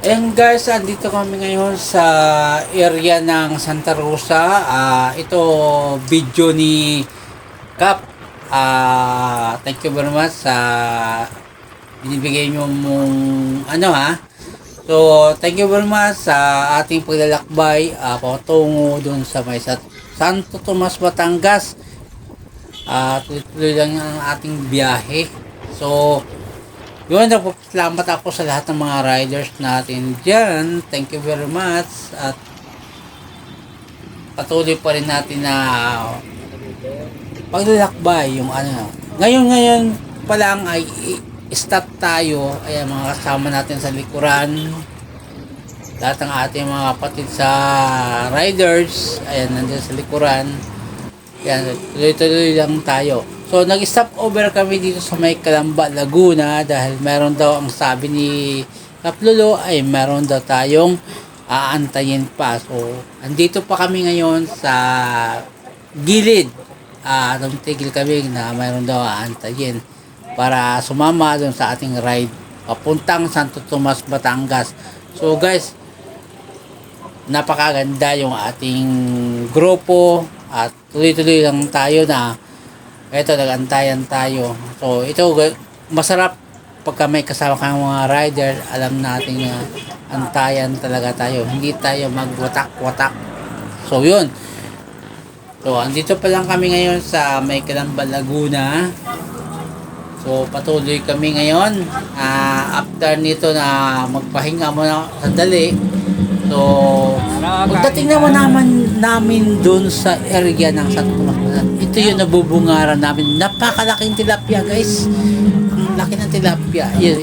And guys, andito kami ngayon sa area ng Santa Rosa. Ah, ito video ni Cap. Ah, thank you very much sa binibigay niyo mong ano ha. So, thank you very much sa ating paglalakbay uh, patungo dun sa may sa Santo Tomas, Batangas. Ah, tuloy-tuloy lang ang ating biyahe. So, yun, nagpapasalamat ako sa lahat ng mga riders natin dyan. Thank you very much. At patuloy pa rin natin na paglalakbay yung ano. Ngayon, ngayon pa lang ay stop tayo. Ayan, mga kasama natin sa likuran. Lahat ng ating mga kapatid sa riders. Ayan, nandiyan sa likuran. Yan, tuloy-tuloy lang tayo. So, nag-stop over kami dito sa may Calamba, Laguna dahil meron daw ang sabi ni Kaplulo ay meron daw tayong aantayin pa. So, andito pa kami ngayon sa gilid. Ah, tigil kami na meron daw aantayin para sumama dun sa ating ride papuntang Santo Tomas, Batangas. So, guys, napakaganda yung ating grupo at tuloy-tuloy lang tayo na ito nagantayan tayo. So ito masarap pagka may kasama kang mga rider alam natin na antayan talaga tayo. Hindi tayo magwatak-watak. So yun. So andito pa lang kami ngayon sa may Calamba Laguna. So patuloy kami ngayon. Ah, after nito na magpahinga muna sandali. So, pagdating naman naman namin doon sa area ng Santo Tomas, ito yung nabubungaran namin. Napakalaking tilapia, guys. Ang laki ng tilapia. Yun,